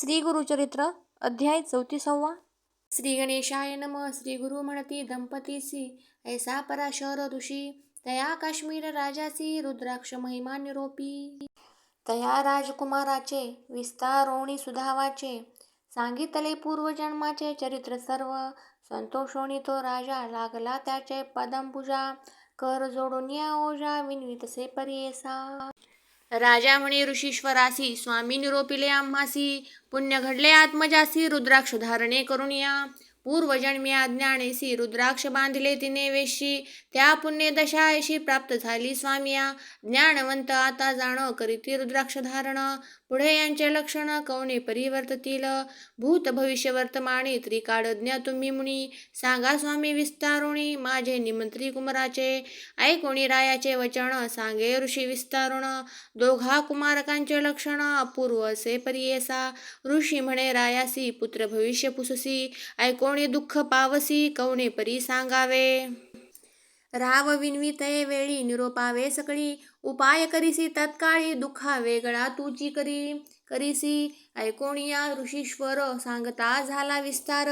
श्री गुरुचरित्र अध्याय चौतीसावा. श्री गणेशाय नम. श्री गुरु म्हणती दंपतीसी ऐसा पराशर ऋषी तया काश्मीर राजासी रुद्राक्ष महिमा निरोपी. तया राजकुमाराचे विस्तारोणी सुधावाचे सांगितले पूर्वजन्माचे चरित्र सर्व संतोषोणी तो राजा लागला त्याचे पदंबुजा कर जोडून या ओजा विनवितसे परियेसा. राजा म्हणे ऋषीश्वरासी स्वामी निरोपिले आम्हासी पुण्य घडले आत्मजासी रुद्राक्ष धारणे करून या. पूर्वजन्मी अज्ञानेसी रुद्राक्ष बांधले तिने वेशी. त्या पुण्य दशायशी प्राप्त झाली स्वामिया ज्ञानवंत आता जाण करीती रुद्राक्ष धारण. पुढे यांचे लक्षण कवणे परिवर्ततील भूत भविष्य वर्तमाने त्रिकाळज्ञ तुम्ही मुनी. सांगा स्वामी विस्तारुणी माझे निमंत्री कुमाराचे. ऐकोणी रायाचे वचन सांगे ऋषी विस्तारुण. दोघा कुमारकांचे लक्षण अपूर्व असे परियेसा. ऋषी म्हणे रायासी पुत्र भविष्य पुससी. ऐकोणी दुःख पावसी कवणे परी सांगावे. राव विनवितये वेळी निरोपावे सकळी उपाय करीसी तत्काळी दुःखा वेगळा तुची करी. करीसी ऐकोणिया ऋषीश्वर सांगता झाला विस्तार.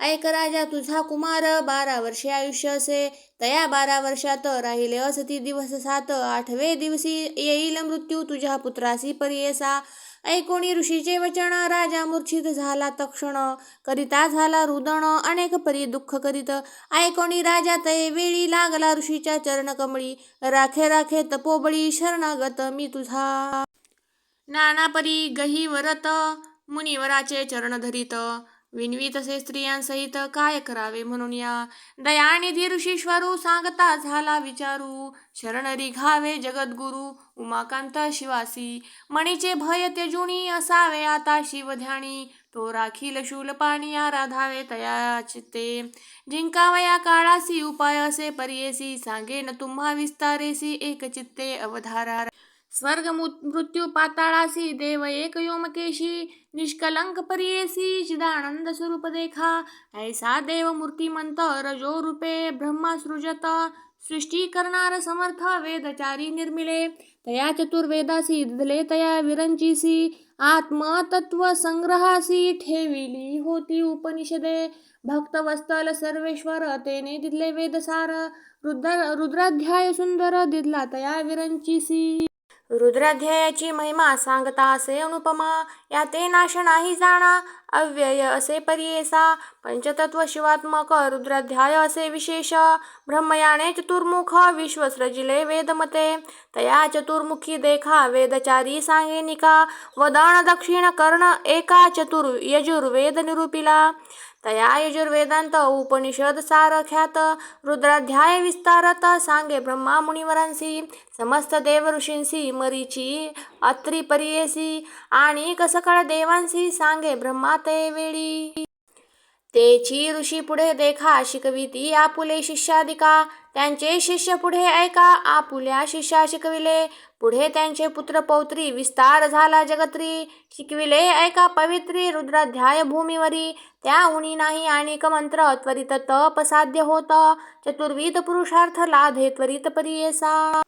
ऐक राजा तुझा कुमार बारा वर्षे आयुष्य असे. तया बारा वर्षात राहिले असती दिवस सात. आठवे दिवशी येईल मृत्यू तुझ्या पुत्रासी परियेसा. ऐकोणी ऋषीचे वचन राजा मूर्छित झाला तक्षण. करिता झाला रुदण अनेक परी दुःख करीत. ऐकोणी राजा तये वेळी लागला ऋषीच्या चरणकमळी. राखे राखे तपोबळी शरणागत मी तुझा. नानापरी गही वरत मुनिवराचे चरण धरित. विनवी तसे स्त्रियांसहित काय करावे म्हणून या? दयानिधी ऋषीश्वरू सांगता झाला विचारू. शरण रिघावे जगद्गुरु उमाकांत शिवासी. मणीचे भय त्यजुणी असावे आता शिवध्यानी. तो राखील शूलपाणी राधावे तया चित्ते जिंकावया काळासी उपाय असे पर्येसी. सांगेन तुम्हा विस्तारेसी एक चित्ते अवधारा. स्वर्ग मु- मृत्यू पाताळासी देव एक योमकेशी निष्कलंक परियेसी चिदानंद स्वरूप देखा। ऐसा देव मूर्तिमंत रजो रूपे ब्रह्मा सृजत सृष्टी करणार समर्थ वेदचारी निर्मिले। तया चतुर्वेदासी दिदले तया विरंचीसी आत्मतत्व संग्रहासी ठेविली होती उपनिषदे। भक्तवस्तल सर्वेश्वर तेने दिदले वेदसार। रुद्र रुद्राध्याय सुंदर दिदला तया विरंचीसी। रुद्राध्यायाची महिमा सांगता असे अनुपमा या ते नाश नाही जाणा अव्यय असे परियेसा पंचतत्व शिवात्मक रुद्राध्याय असे विशेष ब्रह्मयाने चतुर्मुख विश्व सृजिले वेदमते तया चतुर्मुखी देखा वेदचारी सांगेनिका वदान दक्षिण कर्ण एका चतुर् यजुर्वेद निरूपिला तया यजुर्वेदांत उपनिषद सार ख्यात रुद्राध्याय विस्तारत सांगे ब्रह्मा मुनिवरांसी समस्त देवऋषींसी मरीची अत्री परियेसी आणि कसकळ देवांसी सांगे ब्रह्मा ते वेळी. तेची ऋषी पुढे देखा शिकविती आपुले शिष्यादिका. त्यांचे शिष्य पुढे ऐका आपुल्या शिष्या शिकविले. पुढे त्यांचे पुत्र पौत्री विस्तार झाला जगत्री. शिकविले ऐका पवित्री रुद्राध्याय भूमीवरी त्या उणी नाही आणि मंत्र त्वरित तप साध्य होत. चतुर्विध पुरुषार्थ लाधे त्वरित परियेसा.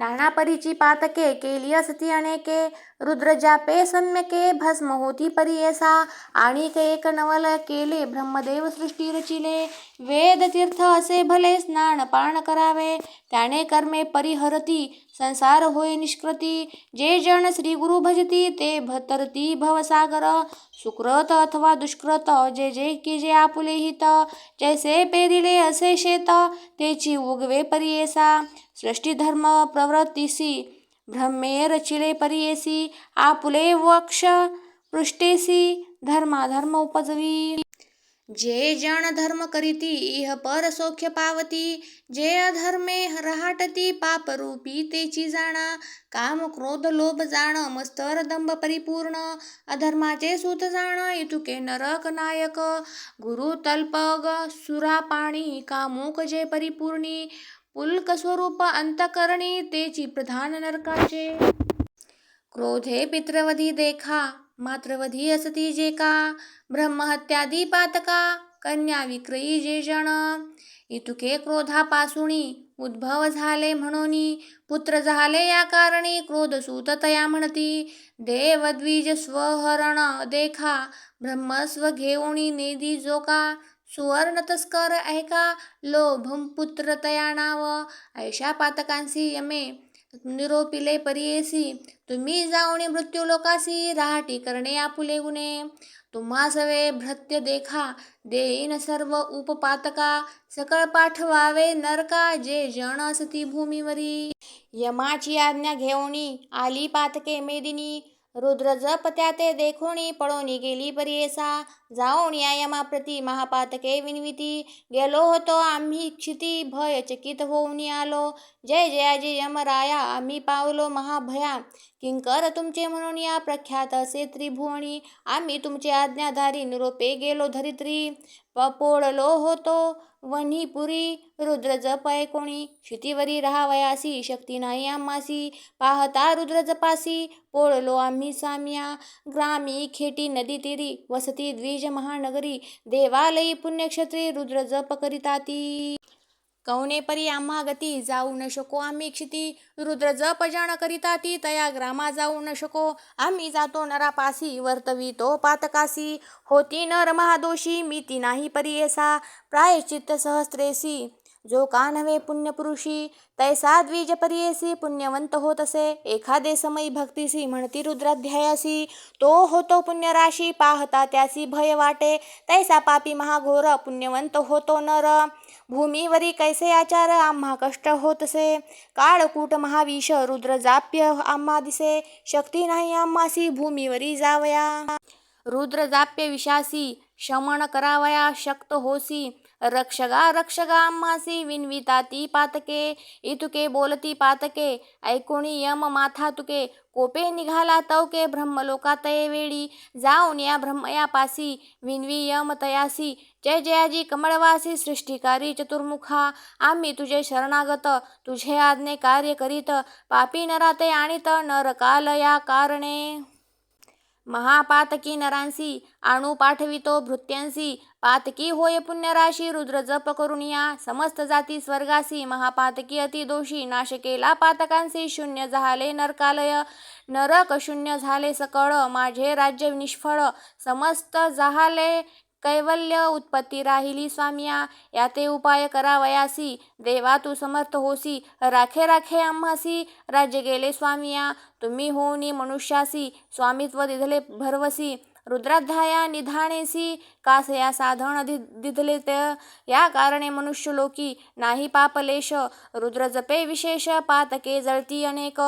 नानापरीची पातके केली असती अनेके. रुद्रजापे सम्यके भस्म होती परियेसा. आणि एक नवल केले ब्रह्मदेव सृष्टी रचिले. वेद तीर्थ असे भले स्नान पान करावे. त्याने कर्मे परिहरती संसार होय निष्कृती. जे जन श्री गुरु भजती ते भतरती भवसागर. सुकृत अथवा दुष्कृत जे जे की जे आपुले हित. जैसे पेरिले असे शेत तेची उगवे परियेसा. सृष्टिधर्म प्रवृत्तीसी ब्रह्मे रचिले परियेसी आपुले वक्ष पृष्ठेसी धर्माधर्म उपजवी। जे जन धर्म करीती इह पर सौख्य पावती। जे अधर्मे रहाटती पापरूपी तेची जाणा। काम क्रोध लोभ जाण मस्तर दंभ परिपूर्ण। अधर्माचे सूत जाण इतुके नरक नायक। गुरु तल्पग सुरापाणी कामुक जे परिपूर्णी। पुल्कस्वरूप अंतकरणी तेची प्रधान नरकाचे. क्रोधे पितृवधी देखा मातृवधी असती जे का? ब्रह्महत्यादी पातका कन्या विक्रयी जे जण? इतुके क्रोधापासुणी उद्भव झाले म्हणून पुत्र झाले या कारणी क्रोध सूततया म्हणती. देवद्विज स्वहरण देखा ब्रह्मस्व घेऊणी नेदी जोका सुवर्ण तस्कर ऐका लोभम पुत्र तया नाव ऐशा पातकांसी यमे निरोपिले परियेसी. तुम्ही जाऊनी मृत्यू लोकासी राहाटी करणे आपुले गुणे. तुम्हा सवे भृत्य देखा देईन सर्व उपपातका. सकळ पाठवावे नरका जे जण असती भूमीवरी. यमाची आज्ञा घेऊनी आली पातके मेदिनी. रुद्र जप त्या ते देखोणी पळोनी गेली परियेसा जाऊन या यमाप्रती महापातके विनविती. गेलो होतो आम्ही क्षिती भय चकित होऊन आलो. जय जयाजी यमराया आम्ही पावलो महाभया. किंकर तुमचे म्हणून या प्रख्यात असे त्रिभुवनी. आम्ही तुमचे आज्ञाधारी निरोपे गेलो धरित्री. पपोळलो होतो वन्हीपुरी. रुद्र जप कोणी शितीवरी राहावयासी शक्ती नाही आम्हासी. पाहता रुद्र जपासी पोळलो आम्ही साम्या. ग्रामी खेटी नदी तीरी वसती द्विज महानगरी. देवालयी पुण्यक्षत्री रुद्र जप करिताती. कौने परी आम्हा गती? जाऊ न शको आम्ही क्षिती. रुद्र जप जाण करिता ती तया ग्रामा जाऊ न शको. आम्ही जातो नरापासी. वर्तवी तो पातकासी. होती नर महादोषी. मी ती नाही परियेसा प्रायश्चित्त सहस्त्रेसी जो का नव्हे पुण्यपुरुषी तैसा द्विज परियेसी पुण्यवंत होत असे एखादे समयी भक्तीसी म्हणती रुद्राध्यायासी तो होतो पुण्यराशी पाहता त्यासी भय वाटे तैसा पापी महाघोर पुण्यवंत होतो नर. भूमीवरी कैसे आचार आम्हा कष्ट होतसे. काळकूट महाविष रुद्र जाप्य आम्हा दिसे शक्ती नाही आम्हासी भूमीवरी जावया. रुद्र जाप्य विषासी शमन करावया शक्त होसी रक्षगा रक्षगा आम्हासी विनविता ती पातके इतुके बोलती पातके ऐकोणी यम माथा तुके कोपे निघाला तवके ब्रह्मलोकातये वेळी जाऊन या ब्रह्मया पासी विनवी यम तयासी जय जयाजी कमळवासी सृष्टिकारी चतुर्मुखा आम्ही तुझे शरणागत तुझे आज्ञे कार्य करीत पापी नराते आणित नरकाल या कारणे. महापातकी नरांसी आणू पाठवितो भृत्यांसी पातकी होय पुण्यराशी रुद्र जप करून या. समस्त जाती स्वर्गासी महापातकी अति दोषी नाश केला पातकांसी शून्य झाले नरकालय. नरक शून्य झाले सकळ माझे राज्य निष्फळ. समस्त झाले कैवल्य उत्पत्ती राहिली स्वामिया याते उपाय करावयासी देवा तू समर्थ होसी राखे राखे आम्हासी राज्य गेले स्वामिया तुम्ही होनी मनुष्यासी स्वामित्व दिधले भरवसी रुद्राध्याया निधानेसी कासया साधन दि दिधले ते या कारणे मनुष्य लोकी नाही पापलेश रुद्र जपे विशेष पातके जळती अनेक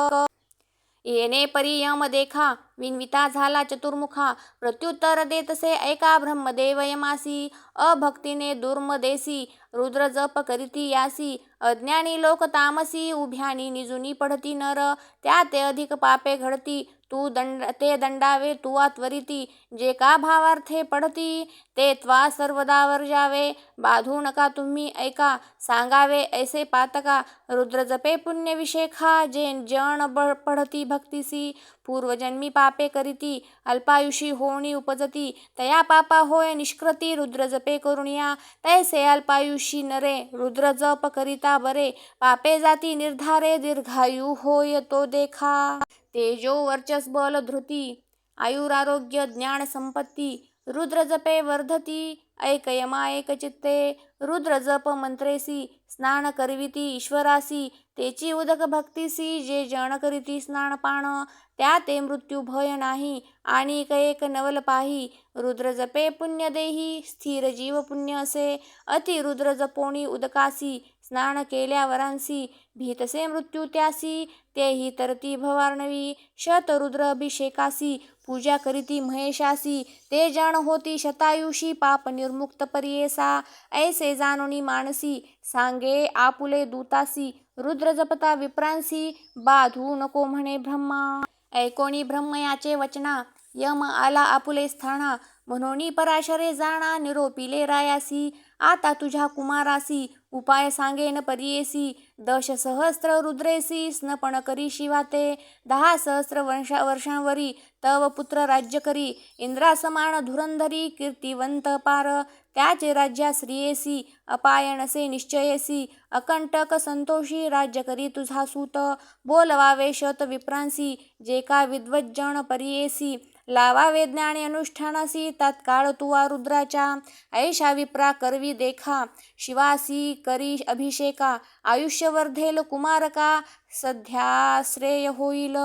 येणे परियम देखा विनविता झाला चतुर्मुखा प्रत्युत्तर देतसे ऐका ब्रह्मदेवयमासी अभक्तीने दुर्मदेसी रुद्र जप करीती यासी अज्ञानी लोक तामसी उभ्यानी निजुनी पडती नर त्या ते अधिक पापे घडती तू दंड ते दंडावे तुवा त्वरिती. जे का भावार्थे पडती ते त्वा सर्वदा वर्जावे. बाधू नका तुम्ही ऐका सांगावे ऐसे पातका. रुद्र जपे पुण्यविशेखा जे जण ब पढ़ती भक्तीसी. पूर्वजन्मी पापे करीती अल्पायुषी होणी उपजती. तया पापा होय निष्कृती रुद्र जपे करुणिया. तैसे अल्पायुषी नरे रुद्र जप करिता बरे. पापे जाती निर्धारे दीर्घायु होय तो देखा. तेजो वर्चस्बल धृती आयुरारोग्य ज्ञान संपत्ती रुद्र जपे वर्धती ऐक यमा एक चित्ते रुद्र जप मंत्रेसी स्नान करविती ईश्वरासी तेची उदक भक्तीसी जे जण करीती स्नान पाण त्या ते मृत्यू भय नाही आणि एक नवल पाही रुद्र जपे पुण्य देही स्थिर जीव पुण्य असे अति रुद्र जपोणी उदकासी स्नान केल्यावरांसी भीतसे मृत्यू त्यासी तेही तरती भवार्णवी शतरुद्र अभिषेकासी पूजा करीती महेशासी ते जण होती शतायुषी पाप निर्मुक्त परियेसा ऐसे जाणोनी मानसी सांगे आपुले दूतासी रुद्र जपता विप्रांसी बाधू नको म्हणे ब्रह्मा ऐकोणी ब्रह्म याचे वचना यम आला आपुले स्थाना म्हणून पराशरे जाणा निरोपिले रायासी. आता तुझ्या कुमारासी उपाय सांगेन परियेसी. दश सहस्र रुद्रेसी स्नपन करी शिवाते दहा सहस्र वर्षा वर्षांवरी तव पुत्र राज्य करी. इंद्रासमान धुरंधरी कीर्तिवंत पार. त्याचे राज्या श्रियेसी अपायणसे निश्चयेसी. अकंटक संतोषी राज्य करी तुझा सूत. बोलवावे शत विप्रांसी जे का विद्वज्जन परियेसी. लावा ज्ञानी अनुष्ठानासी तत्काळ तुवा रुद्राच्या. ऐशा विप्रा करवी देखा शिवासी करी अभिषेका. आयुष्य वर्धेल कुमारका सध्या श्रेय होईल.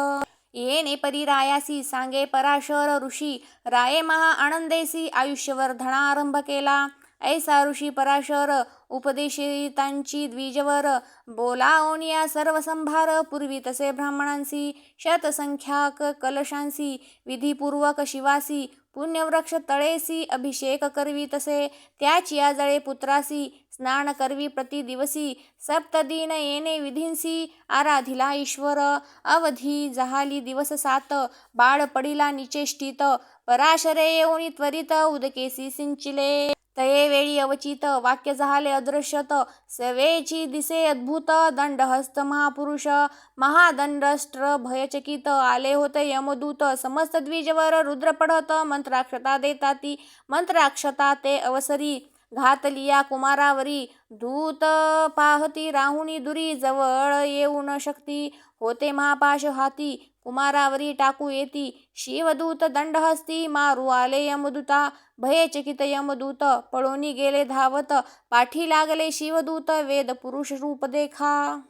येणे परिरायासी सांगे पराशर ऋषी. राये महा आनंदेसी आयुष्यवर्धनारंभ केला. ऐसा ऋषी पराशर उपदेशितांची द्विजवर बोलाओनिया सर्व संभार पूर्वी तसे ब्राह्मणांसी शतसंख्याक कलशांसी विधिपूर्वक शिवासी पुण्यवृक्ष तळेसी अभिषेक करवी तसे त्याची आजळे पुत्रासी स्नान करवी प्रतिदिवसी सप्तदिन येणे विधींसी आराधिला ईश्वर अवधी जहाली दिवस सात बाळ पडिला निचेष्टित पराशरे येऊनी त्वरित उदकेसी सिंचिले. तये वेळी अवचित वाक्य झाले अदृश्यत. सवेची दिसे अद्भुत दंडहस्त महापुरुष. महादंडष्ट्र भयचकित. आले होते यमदूत. समस्त द्विजवर रुद्र पडत. मंत्राक्षता देताती मंत्राक्षता ते अवसरी. घातलिया कुमारावरी. दूत पाहती राहुनी दुरी जवळ येऊ न होते महापाश हाती. कुमारावरी टाकू येती. शिवदूत दंडहस्ती मारू आले यमदूता. भयचकित यमदूत. पळोनी गेले धावत. पाठी लागले शिवदूत. वेद पुरुष रूप देखा.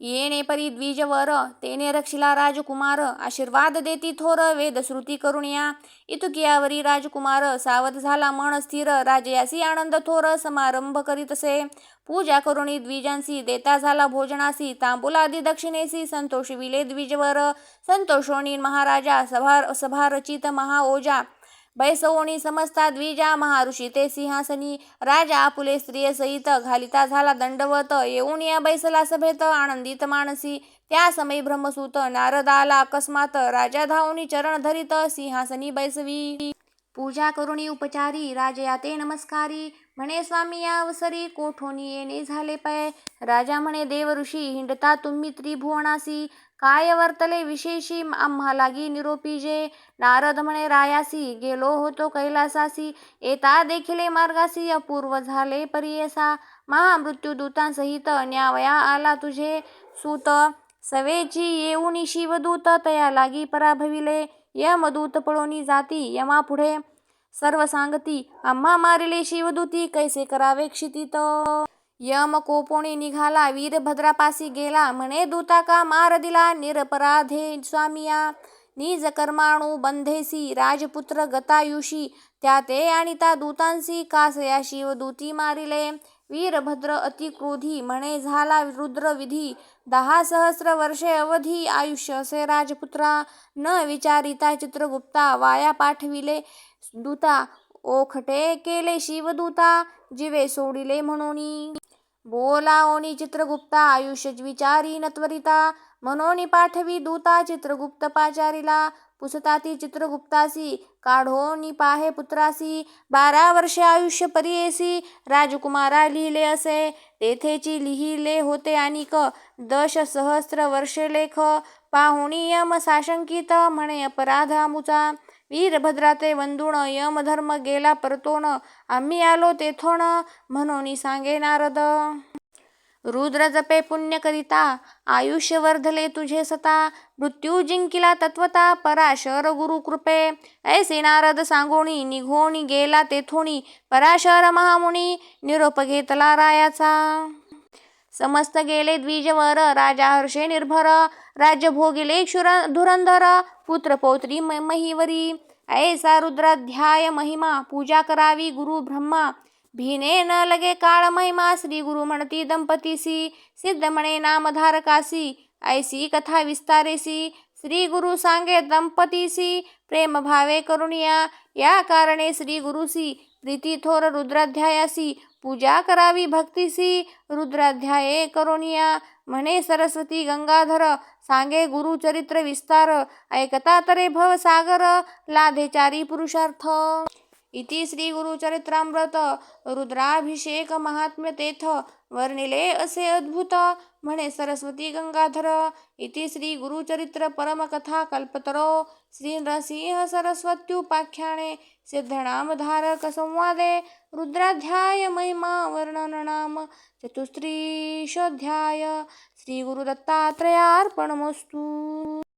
येणे परी द्विजवर तेने रक्षिला राजकुमार आशीर्वाद देती थोर वेद श्रुती करुणिया इतुकियावरी राजकुमार सावध झाला मन स्थिर राजयासी आनंद थोर समारंभ करीतसे. पूजा करुणी द्विजांसी देता झाला भोजनासी तांबुलादी दक्षिणेसी संतोष विले द्विजवर. संतोषोणी महाराजा सभा सभारचित महाओजा बैसवणी समस्ता द्विजा महाऋषी ते सिंहासनी राजा आपुले स्त्रिय सहित घालिता झाला दंडवत येऊन या बैसला सभेत आनंदित मानसी त्या समयी ब्रह्मसूत नारदाला अकस्मात राजा धावनी चरण धरित सिंहासनी बैसवी पूजा करुणी उपचारी राजया ते नमस्कारी. म्हणे स्वामी या अवसरी कोठोनी येणे झाले पय. राजा म्हणे देव ऋषी हिंडता तुम्ही त्रिभुवनासी. काय वर्तले विशेषी आम्हा लागी निरोपी जे. नारद म्हणे रायासी गेलो होतो कैलासासी. येता देखिले मार्गासी अपूर्व झाले परियसा. महामृत्यूदूतांसहित न्यावया आला तुझे. सूत सवेची येऊनी शिवदूत तया लागी पराभविले. यमदूत पळोनी जाती यमा पुढे सर्व सांगती आम्हा मारिले शिवदूती कैसे करावे क्षितित? यम कोपोणी निघाला वीरभद्रापासी गेला म्हणे दूता का मार दिला निरपराधे स्वामिया निज कर्माणू बंधेसी राजपुत्र गतायुषी त्या ते आणि त्या दूतांसी कासया शिवदूती मारिले वीरभद्र अतिक्रोधी म्हणे झाला रुद्र विधी दहा सहस्र वर्षे अवधी आयुष्य असे राजपुत्रा न विचारिता चित्रगुप्ता वाया पाठविले दूता. ओखटे केले शिवदूता जिवे सोडिले म्हणून. बोलाओनी चित्रगुप्ता आयुष्य विचारी न त्वरिता. मनोनी पाठवी दूता चित्रगुप्त पाचारीला. पुसताती चित्रगुप्तासी काढोनी पाहे पुत्रासी बारा वर्षे आयुष्य परियेसी राजकुमारा लिहिले असे. तेथेची लिहिले होते अनिक दश सहस्र वर्षे लेख. पाहुणी यम साशंकित म्हणे अपराध आमुचा. वीरभद्रा ते वंदुण यमधर्म गेला परतोण आम्ही आलो तेथोण म्हणून सांगे नारद. रुद्र जपे पुण्य करिता आयुष्य वर्धले तुझे सता मृत्यू जिंकिला तत्वता पराशर गुरु कृपे. ऐसे नारद सांगोणी निघोणी गेला तेथोणी पराशर महामुनी निरोप घेतला रायाचा. समस्त गेले द्विजवर राजा हर्षे निर्भर राज्य भोगिले क्षुर धुरंधर पुत्र पौत्री म- महिवरी. ऐसा रुद्राध्याय महिमा पूजा करावी गुरु ब्रह्मा. भिने न लगे काळ महिमा श्री गुरु म्हणती दंपतीसी सिद्ध म्हणे नामधारकासी ऐसी कथा विस्तारेसी श्री गुरु सांगे दंपतीसी प्रेम भावे करुणिया या कारणे श्री गुरुसी प्रीती थोर रुद्राध्यायासी पूजा करावी भक्तीसी रुद्राध्याये करुणिया म्हणे सरस्वती गंगाधर सांगे गुरुचरित्र विस्तार ऐकता तरे भव सागर पुरुषार्थ। इति श्री गुरुचरित्रामृत रुद्राभिषेक महात्म्य तेथ वर्णिले असे अद्भुत. म्हणे सरस्वती गंगाधर इति श्री गुरुचरित्र परमकथा कल्पतरो श्री नृसिंह सरस्वत्युपाख्याने सिद्धनामधारक संवादे रुद्राध्याय महिमा वर्णननाम चतुस्त्रिशोऽध्याय श्री गुरुदत्तात्रयार्पणमस्तु